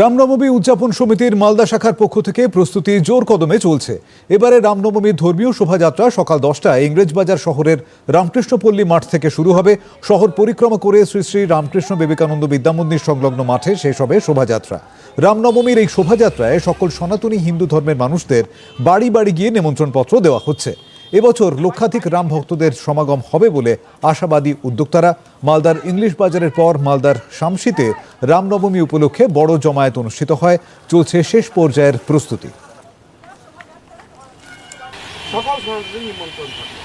রামনবমী উদযাপন সমিতির মালদা শাখার পক্ষ থেকে প্রস্তুতি জোর কদমে চলছে। এবারে রামনবমীর ধর্মীয় শোভাযাত্রা সকাল দশটায় ইংরেজবাজার শহরের রামকৃষ্ণপল্লী মাঠ থেকে শুরু হবে। শহর পরিক্রমা করে শ্রী শ্রী রামকৃষ্ণ বিবেকানন্দ বিদ্যামন্দির সংলগ্ন মাঠে শেষ হবে শোভাযাত্রা। রামনবমীর এই শোভাযাত্রায় সকল সনাতনী হিন্দু ধর্মের মানুষদের বাড়ি বাড়ি গিয়ে নিমন্ত্রণপত্র দেওয়া হচ্ছে। এবছর লক্ষাধিক রাম ভক্তদের সমাগম হবে বলে আশাবাদী উদ্যোক্তারা। মালদার ইংলিশ বাজারের পর মালদার শামসিতে রামনবমী উপলক্ষে বড় জমায়েত অনুষ্ঠিত হয়। চলছে শেষ পর্যায়ের প্রস্তুতি সদস্যদের নিমন্ত্রণ থাকবে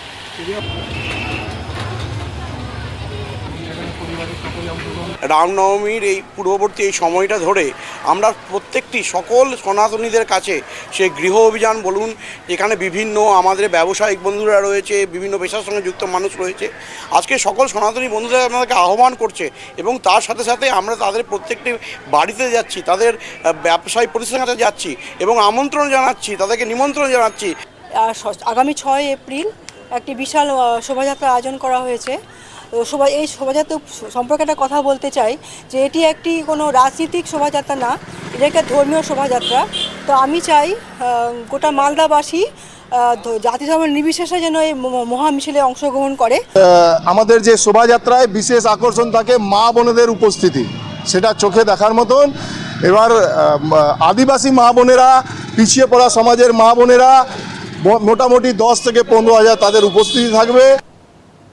রামনবমীর এই পূর্ববর্তী এই সময়টা ধরে আমরা প্রত্যেকটি সকল সনাতনীদের কাছে সে গৃহ অভিযান বলুন, এখানে বিভিন্ন আমাদের ব্যবসায়িক বন্ধুরা রয়েছে, বিভিন্ন পেশার সঙ্গে যুক্ত মানুষ রয়েছে। আজকে সকল সনাতনী বন্ধুরা আমাদেরকে আহ্বান করছে এবং তার সাথে সাথে আমরা তাদের প্রত্যেকটি বাড়িতে যাচ্ছি, তাদের ব্যবসায়িক ব্যবসায়ী প্রতিষ্ঠানে যাচ্ছি এবং আমন্ত্রণ জানাচ্ছি, তাদেরকে নিমন্ত্রণ জানাচ্ছি। আগামী ছয় এপ্রিল একটি বিশাল শোভাযাত্রা আয়োজন করা হয়েছে। শোভা এই শোভাযাত্রা সম্পর্কে একটা কথা বলতে চাই, যে এটি একটি কোনো রাজনীতিক শোভাযাত্রা না, এটা একটা ধর্মীয় শোভাযাত্রা। তো আমি চাই গোটা মালদাবাসী জাতি ধর্ম নির্বিশেষে যেন এই ম- মহা মিছিলে অংশগ্রহণ করে। আমাদের যে শোভাযাত্রায় বিশেষ আকর্ষণ থাকে মা বোনেদের উপস্থিতি, সেটা চোখে দেখার মতন। এবার আদিবাসী মা বোনেরা, পিছিয়ে পড়া সমাজের মা বোনেরা মোটামুটি দশ থেকে পনেরো হাজার তাদের উপস্থিতি থাকবে।